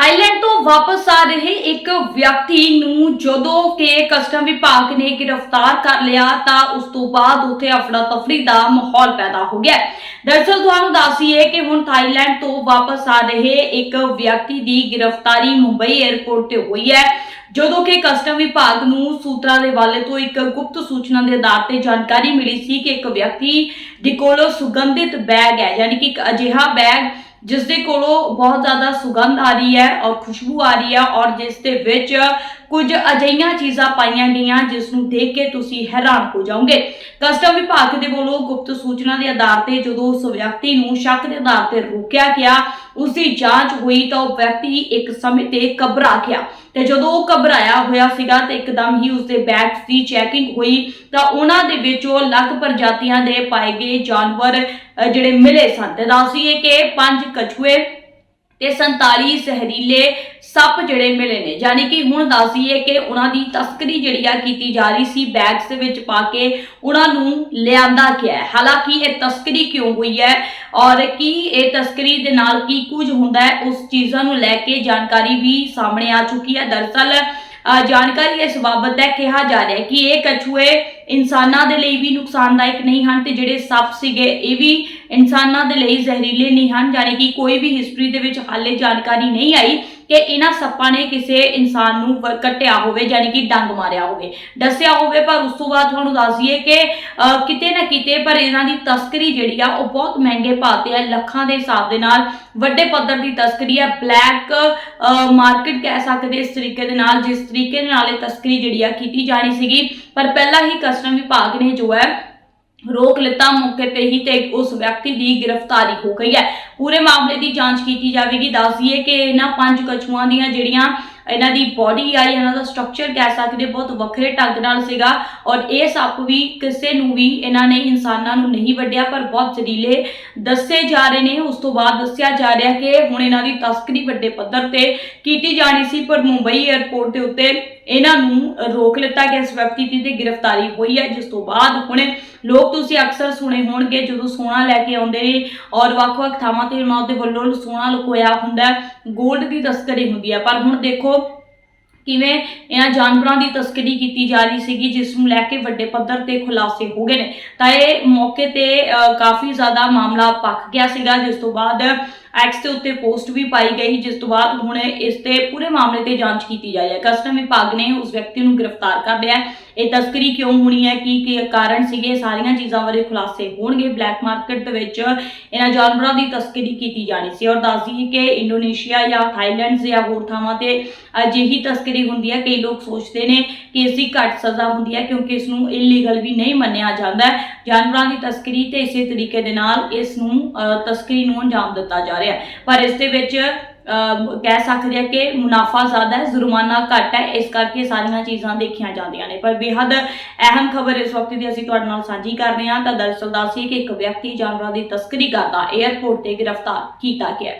Thailand ਤੋਂ ਵਾਪਸ ਆ ਰਹੇ ਇੱਕ ਵਿਅਕਤੀ ਨੂੰ ਜਦੋਂ ਕਿ ਕਸਟਮ ਵਿਭਾਗ ਨੇ ਗ੍ਰਿਫਤਾਰ ਕਰ ਲਿਆ, ਤਾਂ ਉਸ ਤੋਂ ਬਾਅਦ ਉੱਥੇ ਅਫੜਾ ਤਫੜੀ ਦਾ ਮਾਹੌਲ ਪੈਦਾ ਹੋ ਗਿਆ ਹੈ। ਤੁਹਾਨੂੰ ਦੱਸੀਏ ਕਿ ਹੁਣ ਥਾਈਲੈਂਡ ਤੋਂ ਵਾਪਸ ਆ ਰਹੇ ਇੱਕ ਵਿਅਕਤੀ ਦੀ ਗ੍ਰਿਫਤਾਰੀ ਮੁੰਬਈ 에ਅਰਪੋਰਟ ਤੇ ਹੋਈ ਹੈ, ਜਦੋਂ ਕਿ ਕਸਟਮ ਵਿਭਾਗ ਨੂੰ ਸੂਤਰਾਂ ਦੇ ਵਾਲੇ ਤੋਂ ਇੱਕ ਗੁਪਤ ਸੂਚਨਾ ਦੇ ਆਧਾਰ ਤੇ ਜਾਣਕਾਰੀ ਮਿਲੀ ਸੀ ਕਿ ਇੱਕ ਵਿਅਕਤੀ ਦੇ ਕੋਲ ਸੁਗੰਧਿਤ ਬੈਗ ਹੈ, ਯਾਨੀ ਕਿ ਇੱਕ ਅਜਿਹਾ ਬੈਗ ਜਿਸ ਦੇ ਕੋਲੋਂ ਬਹੁਤ ਜ਼ਿਆਦਾ ਸੁਗੰਧ ਆ ਰਹੀ ਹੈ ਔਰ ਖੁਸ਼ਬੂ ਆ ਰਹੀ ਹੈ ਔਰ ਜਿਸ ਦੇ ਵਿੱਚ ਕੁਝ ਅਜਿਹੀਆਂ ਚੀਜ਼ਾਂ ਪਾਈਆਂ ਗਈਆਂ ਜਿਸ ਨੂੰ ਦੇਖ ਕੇ ਤੁਸੀਂ ਹੈਰਾਨ ਹੋ ਜਾਓਗੇ। ਕਸਟਮ ਵਿਭਾਗ ਦੇ ਵੱਲੋਂ ਗੁਪਤ ਸੂਚਨਾ ਦੇ ਆਧਾਰ ਤੇ ਜਦੋਂ ਉਸ ਵਿਅਕਤੀ ਨੂੰ ਸ਼ੱਕ ਦੇ ਆਧਾਰ ਤੇ ਰੋਕਿਆ ਗਿਆ ਉਸ ਦੀ ਜਾਂਚ ਹੋਈ ਤਾਂ ਉਹ ਵਿਅਕਤੀ ਇੱਕ ਸਮੇਂ ਤੇ ਘਬਰਾ ਗਿਆ। ਤੇ ਜਦੋਂ ਉਹ ਘਬਰਾਇਆ ਹੋਇਆ ਸੀਗਾ ਤੇ ਇੱਕਦਮ ਹੀ ਉਸਦੇ ਬੈਗ ਦੀ ਚੈਕਿੰਗ ਹੋਈ ਤਾਂ ਉਹਨਾਂ ਦੇ ਵਿੱਚੋਂ ਲੱਖ ਪ੍ਰਜਾਤੀਆਂ ਦੇ ਪਾਏ ਗਏ ਜਾਨਵਰ ਜਿਹੜੇ ਮਿਲੇ ਸਨ। ਤੇ ਦੱਸੀਏ ਕਿ ਪੰਜ ਕਛੂਏ ਤੇ 47 ਜ਼ਹਿਰੀਲੇ ਸੱਪ ਜਿਹੜੇ ਮਿਲੇ ਨੇ। ਯਾਨੀ ਕਿ ਹੁਣ ਦੱਸਦੀਏ ਕਿ ਉਹਨਾਂ ਦੀ ਤਸਕਰੀ ਜਿਹੜੀ ਆ ਕੀਤੀ ਜਾ ਰਹੀ ਸੀ, ਬੈਗਸ ਦੇ ਵਿੱਚ ਪਾ ਕੇ ਉਹਨਾਂ ਨੂੰ ਲਿਆਂਦਾ ਗਿਆ ਹੈ। ਹਾਲਾਂਕਿ ਇਹ ਤਸਕਰੀ ਕਿਉਂ ਹੋਈ ਹੈ ਔਰ ਕੀ ਇਹ ਤਸਕਰੀ ਦੇ ਨਾਲ ਕੀ ਕੁਝ ਹੁੰਦਾ ਹੈ, ਉਸ ਚੀਜ਼ਾਂ ਨੂੰ ਲੈ ਕੇ ਜਾਣਕਾਰੀ ਵੀ ਸਾਹਮਣੇ ਆ ਚੁੱਕੀ ਹੈ। ਦਰਅਸਲ ਜਾਣਕਾਰੀ ਇਸ ਬਾਬਤ ਹੈ ਕਿਹਾ ਜਾ ਰਿਹਾ ਹੈ ਕਿ ਇਹ ਕਛੂਏ ਇਨਸਾਨਾਂ ਦੇ ਲਈ ਵੀ ਨੁਕਸਾਨਦਾਇਕ ਨਹੀਂ ਹਨ ਤੇ ਜਿਹੜੇ ਸੱਪ ਸੀਗੇ ਇਹ ਵੀ ਇਨਸਾਨਾਂ ਦੇ ਲਈ ਜ਼ਹਿਰੀਲੇ ਨਹੀਂ ਹਨ ਯਾਨੀ ਕਿ ਕੋਈ ਵੀ ਹਿਸਟਰੀ ਦੇ ਵਿੱਚ ਹਾਲੇ ਜਾਣਕਾਰੀ ਨਹੀਂ ਆਈ। ਕਿ ਇਹਨਾਂ ਸੱਪਾਂ ਨੇ ਕਿਸੇ ਇਨਸਾਨ ਨੂੰ ਕੱਟਿਆ ਹੋਵੇ, ਯਾਨੀ ਕਿ ਡੰਗ ਮਾਰਿਆ ਹੋਵੇ। ਦੱਸਿਆ ਹੋਵੇ, ਪਰ ਉਸ ਤੋਂ ਬਾਅਦ ਤੁਹਾਨੂੰ ਦੱਸ ਦਈਏ ਕਿ ਕਿਤੇ ਨਾ ਕਿਤੇ ਪਰ ਇਹਨਾਂ ਦੀ ਤਸਕਰੀ ਜਿਹੜੀ ਆ, ਉਹ ਬਹੁਤ ਮਹਿੰਗੇ ਭਾਅ ਤੇ ਹੈ ਲੱਖਾਂ ਦੇ ਹਿਸਾਬ ਦੇ ਨਾਲ ਵੱਡੇ ਪੱਧਰ ਦੀ ਤਸਕਰੀ ਹੈ ਬਲੈਕ ਮਾਰਕੀਟ ਕਹਿ ਸਕਦੇ ਇਸ ਤਰੀਕੇ ਦੇ ਨਾਲ, ਜਿਸ ਤਰੀਕੇ ਦੇ ਨਾਲ ਇਹ ਤਸਕਰੀ ਜਿਹੜੀ ਆ ਕੀਤੀ ਜਾਣੀ ਸੀਗੀ। ਪਰ ਪਹਿਲਾਂ ਹੀ ਕਸਟਮ ਵਿਭਾਗ ਨੇ ਜੋ ਹੈ ਰੋਕ ਲਿੱਤਾ, ਮੌਕੇ ਤੇ ਹੀ ਤੇ ਉਸ ਵਿਅਕਤੀ ਦੀ ਗ੍ਰਿਫਤਾਰੀ ਹੋ ਗਈ ਹੈ। ਪੂਰੇ ਮਾਮਲੇ ਦੀ ਜਾਂਚ ਕੀਤੀ ਜਾਵੇਗੀ। ਦੱਸ ਦਈਏ ਕਿ ਇਹਨਾਂ ਪੰਜ ਕਛੂਆਂ ਦੀਆਂ ਜਿਹੜੀਆਂ ਇਹਨਾਂ ਦੀ ਬਾਡੀ ਆ ਇਹਨਾਂ ਦਾ ਸਟਰਕਚਰ ਕਹਿ ਸਕਦੇ ਬਹੁਤ ਵੱਖਰੇ ਢੰਗ ਨਾਲ ਸੀਗਾ। ਔਰ ਇਹ ਸੱਪ ਵੀ ਕਿਸੇ ਨੂੰ ਵੀ ਇਹਨਾਂ ਨੇ ਇਨਸਾਨਾਂ ਨੂੰ ਨਹੀਂ ਵੱਢਿਆ, ਪਰ ਬਹੁਤ ਜ਼ਹਿਰੀਲੇ ਦੱਸੇ ਜਾ ਰਹੇ ਨੇ। ਉਸ ਤੋਂ ਬਾਅਦ ਦੱਸਿਆ ਜਾ ਰਿਹਾ ਕਿ ਹੁਣ ਇਹਨਾਂ ਦੀ ਤਸਕਰੀ ਵੱਡੇ ਪੱਧਰ ਤੇ ਕੀਤੀ ਜਾਣੀ ਸੀ, ਪਰ ਮੁੰਬਈ 에ਅਰਪੋਰਟ ਦੇ ਉੱਤੇ ਇਹਨਾਂ ਨੂੰ ਰੋਕ ਲਿੱਤਾ ਗਿਆ। ਇਸ ਵਿਅਕਤੀ ਦੀ ਤੇ ਗ੍ਰਿਫਤਾਰੀ ਹੋਈ ਹੈ, ਜਿਸ ਤੋਂ ਬਾਅਦ ਹੁਣ ਲੋਕ ਤੁਸੀਂ ਅਕਸਰ ਸੁਣੇ ਹੋਣਗੇ, ਜਦੋਂ ਸੋਨਾ ਲੈ ਕੇ ਆਉਂਦੇ ਨੇ ਔਰ ਵੱਖ-ਵੱਖ ਥਾਵਾਂ ਤੇ ਉਹਨਾਂ ਦੇ ਵੱਲੋਂ ਸੋਨਾ ਲੁਕੋਇਆ ਹੁੰਦਾ 골ਡ ਦੀ ਤਸਕਰੀ ਹੁੰਦੀ ਹੈ। ਪਰ ਹੁਣ ਦੇਖੋ ਕਿਵੇਂ ਇਹਨਾਂ ਜਾਨਵਰਾਂ ਦੀ ਤਸਕਰੀ ਕੀਤੀ ਜਾ ਰਹੀ ਸੀਗੀ, ਜਿਸ ਨੂੰ ਲੈ ਕੇ ਵੱਡੇ ਪੱਧਰ ਤੇ ਖੁਲਾਸੇ ਹੋ ਗਏ ਨੇ। ਤਾਂ ਇਹ ਮੌਕੇ ਤੇ ਕਾਫੀ ਜ਼ਿਆਦਾ ਮਾਮਲਾ ਪੱਕ ਗਿਆ ਸੀਗਾ, ਜਿਸ ਤੋਂ ਬਾਅਦ ਐਕਸ ਦੇ ਉੱਤੇ ਪੋਸਟ ਵੀ ਪਾਈ ਗਈ ਜਿਸ ਤੋਂ ਬਾਅਦ ਹੁਣ ਇਸ ਤੇ ਪੂਰੇ ਮਾਮਲੇ ਤੇ ਜਾਂਚ ਕੀਤੀ ਜਾ ਰਹੀ ਹੈ। ਕਸਟਮ ਵਿਭਾਗ ਨੇ ਉਸ ਵਿਅਕਤੀ ਨੂੰ ਗ੍ਰਿਫਤਾਰ ਕਰ ਲਿਆ ਇਹ ਤਸਕਰੀ ਕਿਉਂ ਹੋਣੀ ਹੈ? ਕੀ ਕੀ ਕਾਰਨ ਸੀਗੇ? ਸਾਰੀਆਂ ਚੀਜ਼ਾਂ ਬਾਰੇ ਖੁਲਾਸੇ ਹੋਣਗੇ। ਬਲੈਕ ਮਾਰਕੀਟ ਦੇ ਵਿੱਚ ਇਹਨਾਂ ਜਾਨਵਰਾਂ ਦੀ ਤਸਕਰੀ ਕੀਤੀ ਜਾਣੀ ਸੀ। ਔਰ ਦੱਸ ਦਈਏ ਕਿ ਇੰਡੋਨੇਸ਼ੀਆ ਜਾਂ ਥਾਈਲੈਂਡ ਜਾਂ ਹੋਰ ਥਾਵਾਂ ਤੇ ਅਜਿਹੀ ਤਸਕਰੀ ਹੁੰਦੀ ਹੈ। ਕਈ ਲੋਕ ਸੋਚਦੇ ਨੇ ਕਿ ਇਸ ਦੀ ਘੱਟ ਸਜ਼ਾ ਹੁੰਦੀ ਹੈ, ਕਿਉਂਕਿ ਇਸ ਨੂੰ ਇਲੀਗਲ ਵੀ ਨਹੀਂ ਮੰਨਿਆ ਜਾਂਦਾ ਜਾਨਵਰਾਂ ਦੀ ਤਸਕਰੀ ਤੇ ਇਸੇ ਤਰੀਕੇ ਦੇ ਨਾਲ ਇਸ ਨੂੰ ਤਸਕਰੀ ਨੂੰ ਅੰਜਾਮ ਦਿੱਤਾ ਜਾ ਰਿਹਾ ਪਰ ਇਸ ਦੇ ਵਿੱਚ ਅ, ਕਹਿ ਸਕਦੇ ਆ ਕਿ ਮੁਨਾਫਾ ਜ਼ਿਆਦਾ ਹੈ ਜੁਰਮਾਨਾ ਘੱਟ ਹੈ। ਇਸ ਕਰਕੇ ਸਾਰੀਆਂ ਚੀਜ਼ਾਂ ਦੇਖੀਆਂ ਜਾਂਦੀਆਂ ਨੇ। ਪਰ ਬੇਹੱਦ ਅਹਿਮ ਖਬਰ ਇਸ ਵਕਤ ਦੀ ਅਸੀਂ ਤੁਹਾਡੇ ਨਾਲ ਸਾਂਝੀ ਕਰ ਰਹੇ ਹਾਂ। ਤਾਂ ਦਰਅਸਲ ਦੱਸੀਏ ਕਿ ਇੱਕ ਵਿਅਕਤੀ ਜਾਨਵਰਾਂ ਦੀ ਤਸਕਰੀ ਕਰਦਾ 에ਅਰਪੋਰਟ ਤੇ ਗ੍ਰਿਫਤਾਰ ਕੀਤਾ ਗਿਆ